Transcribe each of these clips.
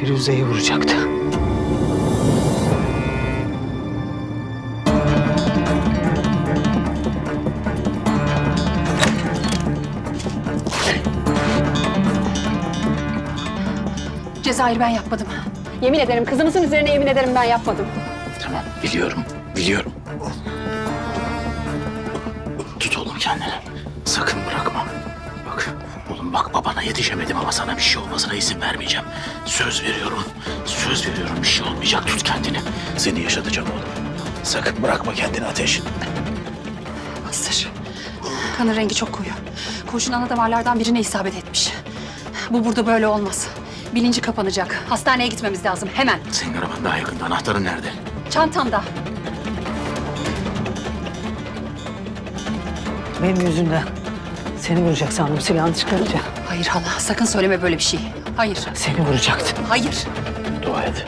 Firuze'yi vuracaktı. Cezayir ben yapmadım. Yemin ederim kızımızın üzerine yemin ederim ben yapmadım. Tamam biliyorum, biliyorum. Tut oğlum kendini. Sakın bırakma. Bak oğlum bak babana yetişemedim ama sana bir şey olmasına izin vermeyeceğim. Söz veriyorum. Söz veriyorum bir şey olmayacak. Tut kendini. Seni yaşatacağım oğlum. Sakın bırakma kendini ateş. Bastır. Kanın rengi çok koyu. Kurşun ana damarlardan birine isabet etmiş. Bu burada böyle olmaz. Bilinci kapanacak. Hastaneye gitmemiz lazım hemen. Senin araban daha yakında. Anahtarın nerede? Çantamda. Benim yüzümden. Seni vuracak sandım silahını çıkarınca. Hayır hala sakın söyleme böyle bir şey. Hayır. Seni vuracaktı. Hayır. Dua et.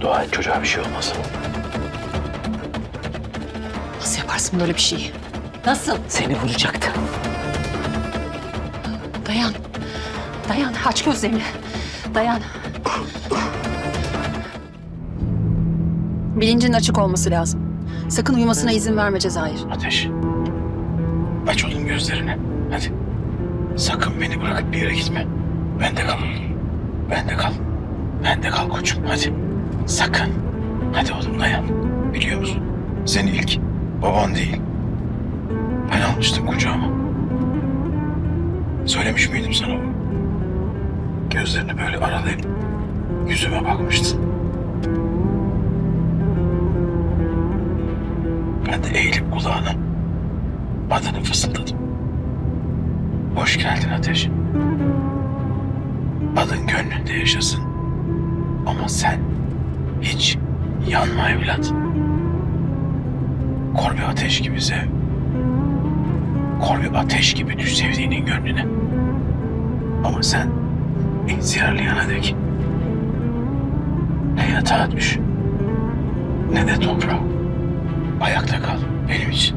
Dua et çocuğa bir şey olmasın. Nasıl yaparsın böyle bir şeyi? Nasıl? Seni vuracaktı. Dayan. Dayan. Aç gözlerini. Dayan. Bilincin açık olması lazım. Sakın uyumasına izin verme Cezayir. Ateş. Aç oğlum gözlerini. Hadi. Sakın beni bırakıp bir yere gitme. Bende kal oğlum. Bende kal. Bende kal koçum hadi. Sakın. Hadi oğlum dayan. Biliyor musun? Seni ilk baban değil. Ben almıştım kucağıma. Söylemiş miydim sana bunu? Gözlerini böyle aralayıp yüzüme bakmıştın. Ben de eğilip kulağına adını fısıldadım. Hoş geldin Ateş. Adın gönlünde yaşasın. Ama sen hiç yanma evlat. Kor bir ateş gibi sev. Kor bir ateş gibi düş sevdiğinin gönlüne. Ama sen ihtiyarlayana dek ne yatağa düş ne de toprağa. Ayakta kal benim için.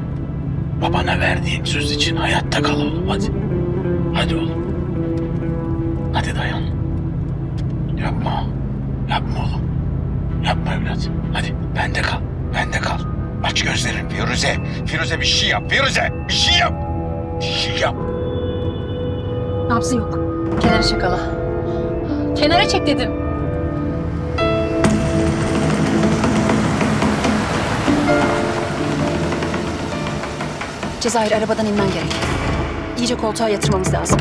Babana verdiğim söz için hayatta kal oğlum hadi. Hadi oğlum. Hadi dayan. Yapma. Yapma oğlum. Yapma evlat. Hadi bende kal. Bende kal. Aç gözlerini Firuze. Firuze bir şey yap. Firuze bir şey yap. Bir şey yap. Nabzı yok. Kenara çek hala. Kenara çek dedim. Cezayir arabadan inmen gerek. İyice koltuğa yatırmamız lazım.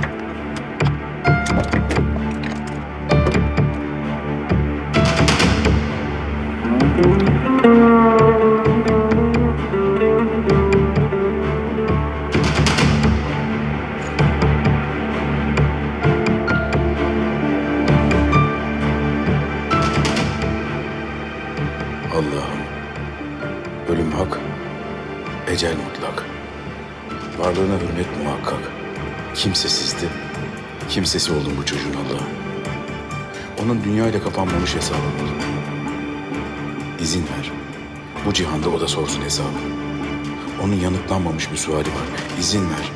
Kimsesi oldun bu çocuğun Allah'ım. Onun dünyayla kapanmamış hesabı var. İzin ver, bu cihanda o da sorsun hesabı. Onun yanıtlanmamış bir suali var. İzin ver,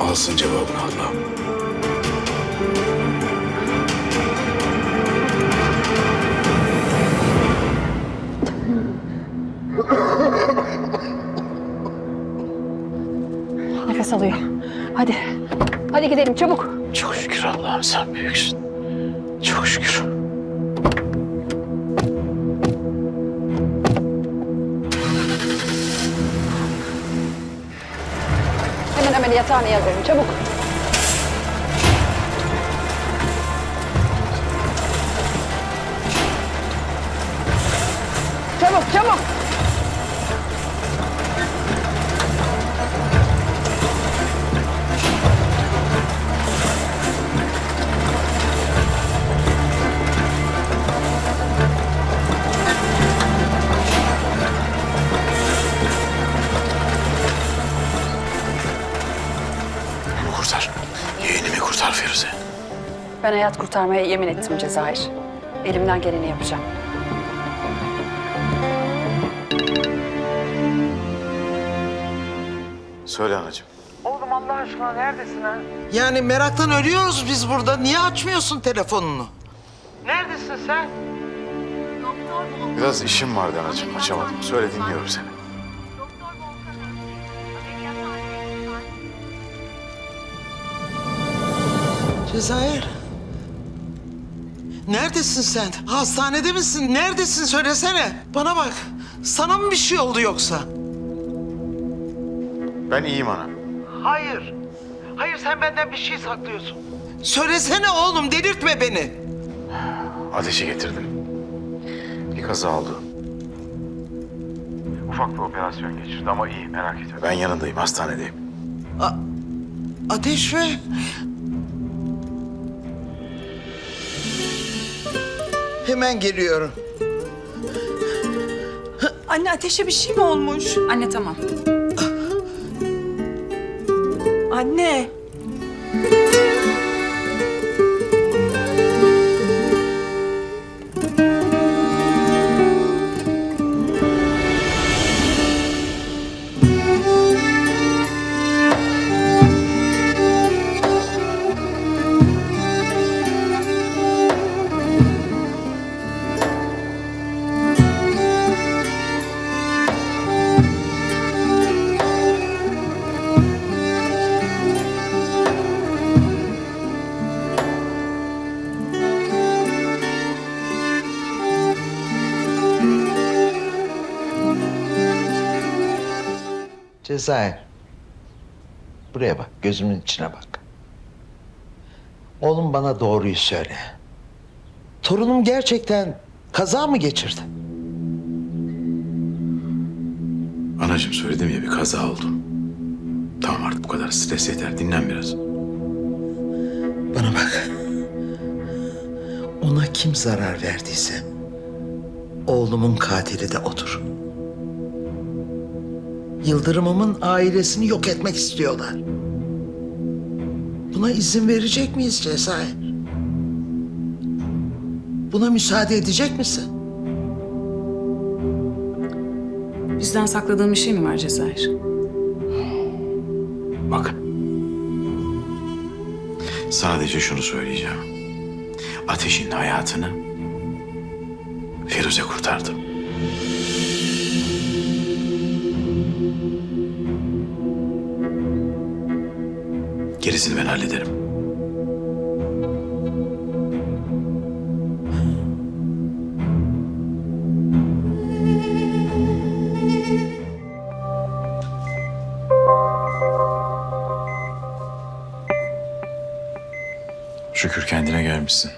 alsın cevabını Allah'ım. Nefes alıyor. Hadi. Hadi gidelim çabuk. Çok şükür Allah'ım sen büyüksün. Çok şükür. Hemen hemen yatağına yazıyorum çabuk. Çabuk çabuk. Ben hayat kurtarmaya yemin ettim Cezayir. Elimden geleni yapacağım. Söyle anacığım. Oğlum Allah aşkına neredesin ha? Yani meraktan ölüyoruz biz burada. Niye açmıyorsun telefonunu? Neredesin sen? Biraz işim vardı anacığım açamadım. Söyle dinliyorum seni. Cezayir. Neredesin sen? Hastanede misin? Neredesin söylesene. Bana bak. Sana mı bir şey oldu yoksa? Ben iyiyim ana. Hayır. Hayır sen benden bir şey saklıyorsun. Söylesene oğlum delirtme beni. Ateşi getirdim. Bir kaza oldu. Ufak bir operasyon geçirdi ama iyi merak etme. Ben yanındayım hastanedeyim. A- ateş ve... Hemen geliyorum. Anne ateşe bir şey mi olmuş? Anne tamam. Anne. Cezayir. Buraya bak, gözümün içine bak. Oğlum bana doğruyu söyle. Torunum gerçekten kaza mı geçirdi? Anacığım söyledim ya bir kaza oldu. Tamam artık bu kadar stres yeter. Dinlen biraz. Bana bak. Ona kim zarar verdiyse oğlumun katili de odur. Yıldırımımın ailesini yok etmek istiyorlar. Buna izin verecek miyiz Cezayir? Buna müsaade edecek misin? Bizden sakladığın bir şey mi var Cezayir? Bak. Sadece şunu söyleyeceğim. Ateşin hayatını Firuze kurtardı. Gerisini ben hallederim. Şükür kendine gelmişsin.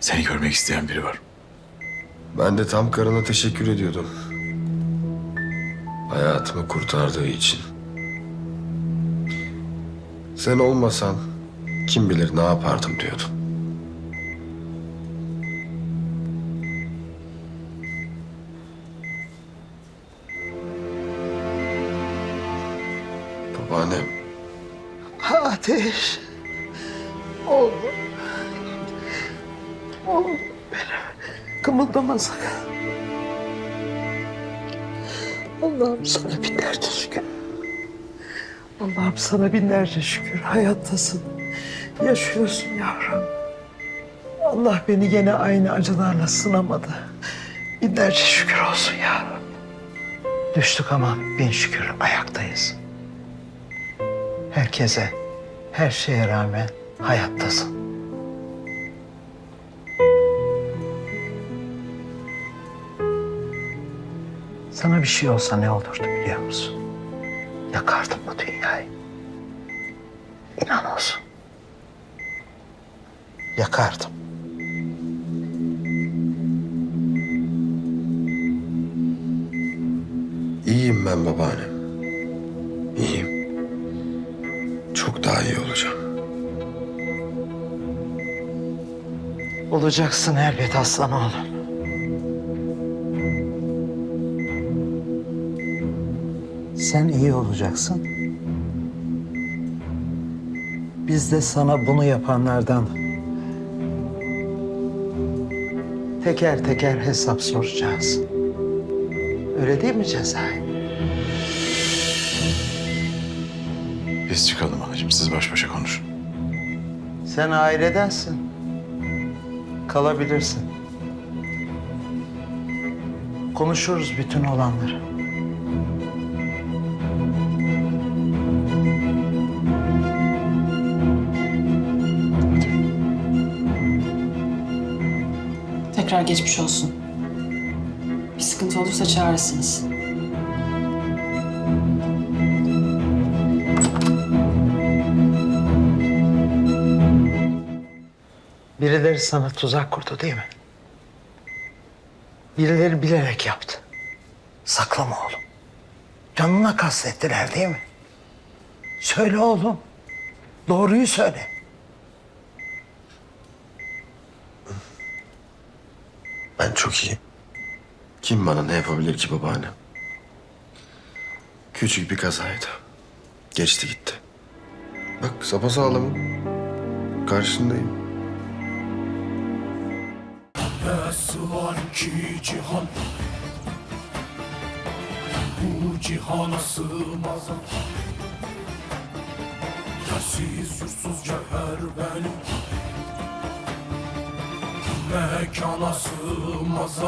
Seni görmek isteyen biri var. Ben de tam karına teşekkür ediyordum. Hayatımı kurtardığı için. Sen olmasan kim bilir ne yapardım diyordum. Babaannem Ateş. Oğlum. Oğlum benim. Kımıldama sakın. Allah'ım sana binlerce şükür. Allah'ım sana binlerce şükür. Hayattasın. Yaşıyorsun yavrum. Allah beni gene aynı acılarla sınamadı. Binlerce şükür olsun yavrum. Düştük ama bin şükür ayaktayız. Herkese, her şeye rağmen hayattasın. Sana bir şey olsa ne olurdu biliyor musun? Yakardım bu dünyayı. İnan olsun. Yakardım. iyiyim ben babaannem. İyiyim. Çok daha iyi olacağım. Olacaksın elbet aslan oğlum. Sen iyi olacaksın. Biz de sana bunu yapanlardan teker teker hesap soracağız. Öyle değil mi Cezayir? Biz çıkalım anacığım. Siz baş başa konuşun. Sen ailedensin. Kalabilirsin. Konuşuruz bütün olanları. Tekrar geçmiş olsun. Bir sıkıntı olursa çağırırsınız. Birileri sana tuzak kurdu değil mi? Birileri bilerek yaptı. Saklama oğlum. Canına kastettiler değil mi? Söyle oğlum. Doğruyu söyle. Ben çok iyiyim. Kim bana ne yapabilir ki babaanne? Küçük bir kazaydı. Geçti gitti. Bak sapasağlamım. Karşındayım. Var ki cihan Bu cihana sığmaz Yersiz yursuz cevher benim Mekana sığmaz